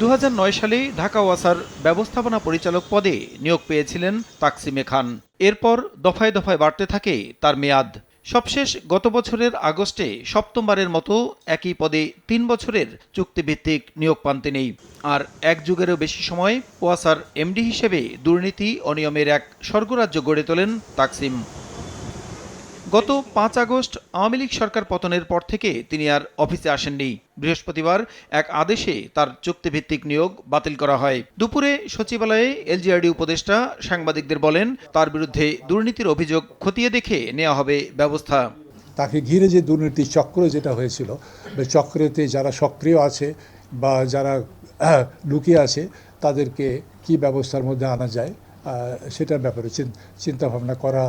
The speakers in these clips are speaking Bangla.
দু হাজার নয় সালে ঢাকা ওয়াসার ব্যবস্থাপনা পরিচালক পদে নিয়োগ পেয়েছিলেন তাকসিমে খান। এরপর দফায় দফায় বাড়তে থাকে তার মেয়াদ। সবশেষ গত বছরের আগস্টে সপ্তমবারের মতো একই পদে তিন বছরের চুক্তিভিত্তিক নিয়োগ পান তিনি। আর এক যুগেরও বেশি সময় ওয়াসার এমডি হিসেবে দুর্নীতি অনিয়মের এক স্বর্গরাজ্য গড়ে তোলেন তাকসিম। গত পাঁচ আগস্ট আওয়ামী লীগ সরকার পতনের পর থেকে তিনি আর অফিসে আসেননি। বৃহস্পতিবার এক আদেশে তার চুক্তিভিত্তিক নিয়োগ বাতিল করা হয়। দুপুরে সচিবালয়ে এলজিআরডি উপদেষ্টা সাংবাদিকদের বলেন, তার বিরুদ্ধে দুর্নীতির অভিযোগ খতিয়ে দেখে নেওয়া হবে ব্যবস্থা। তাকে ঘিরে যে দুর্নীতি চক্র যেটা হয়েছিল চক্রেতে যারা সক্রিয় আছে বা যারা লুকিয়ে আছে, তাদেরকে কি ব্যবস্থার মধ্যে আনা যায়? সেটার ব্যাপারে চিন্তা ভাবনা করা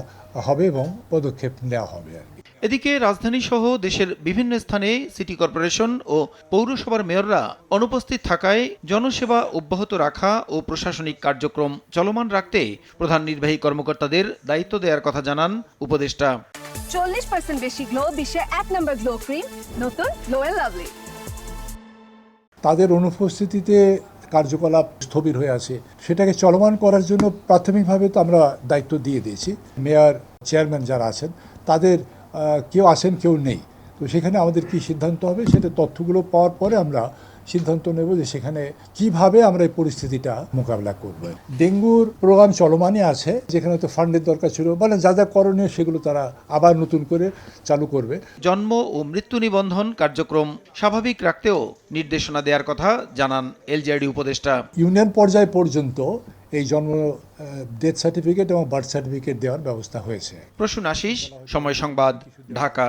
হবে এবং পদক্ষেপ নেওয়া হবে আর কি। এদিকে রাজধানী সহ দেশের বিভিন্ন স্থানে সিটি কর্পোরেশন ও পৌরসভার মেয়ররা অনুপস্থিত থাকায় জনসেবা অব্যাহত রাখা ও প্রশাসনিক কার্যক্রম চলমান রাখতে প্রধান নির্বাহী কর্মকর্তাদের দায়িত্ব দেওয়ার কথা জানান উপদেষ্টা। চল্লিশ পার্সেন্ট বেশি গ্লো বিশ্বের এক নম্বর গ্লো ক্রিম নতুন গ্লো লাভলি তাদের অনুপস্থিতিতে কার্যকলাপ স্থবির হয়ে আছে। সেটাকে চলমান করার জন্য প্রাথমিকভাবে তো আমরা দায়িত্ব দিয়ে দিয়েছি। মেয়র, চেয়ারম্যান যারা আছেন, তাদের কেউ আছেন, কেউ নেই। তো সেখানে আমাদের কি সিদ্ধান্ত হবে, সেটা তথ্যগুলো পাওয়ার পরে আমরা সিদ্ধান্ত নেব যে সেখানে কীভাবে আমরা এই পরিস্থিতিটা মোকাবিলা করব। ডেঙ্গুর প্রোগ্রাম চলমানই আছে যেখানে তো ফান্ডের দরকার ছিল। মানে যা যা করণীয় সেগুলো তারা আবার নতুন করে চালু করবে। জন্ম ও মৃত্যু নিবন্ধন কার্যক্রম স্বাভাবিক রাখতেও নির্দেশনা দেওয়ার কথা জানান এলজিআরডি উপদেষ্টা। ইউনিয়ন পর্যায় পর্যন্ত এই জন্ম ডেথ সার্টিফিকেট এবং বার্থ সার্টিফিকেট দেওয়ার ব্যবস্থা হয়েছে। প্রসূন আশিস সময় সংবাদ ঢাকা।